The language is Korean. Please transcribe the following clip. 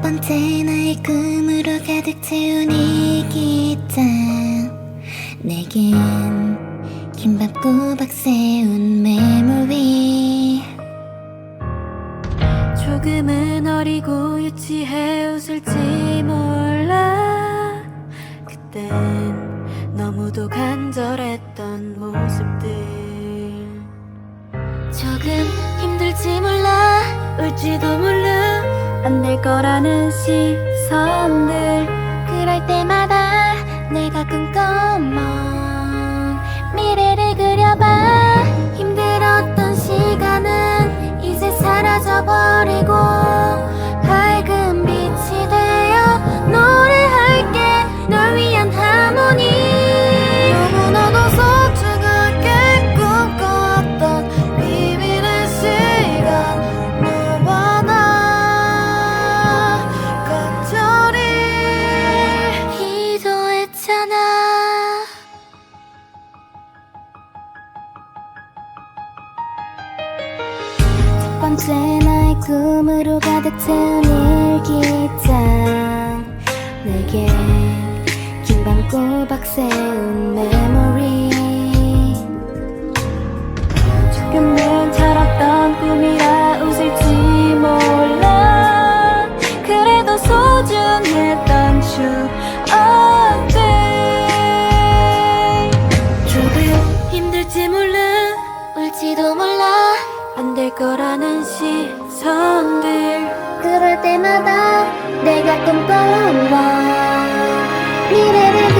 첫 번째 나의 꿈으로 가득 채운 이 기장 내겐 긴밥 꼬박 세운 메모리. 조금은 어리고 유치해 웃을지 몰라. 그땐 너무도 간절했던 모습들. 조금 힘들지 몰라. 울지도 몰라 안 될 거라는 시선들. 그럴 때마다 내가 꿈 첫 번째 나의 꿈으로 가득 채운 일기장. 내게 긴 밤 꼬박 세운 메모리. 조금은 철없던 꿈이라 웃을지 몰라. 그래도 소중했던 추억들. 조금 힘들지 몰라. 울지도 몰라 안 될 거라는 시선들. 그럴 때마다 내가 꿈꿔온 미래를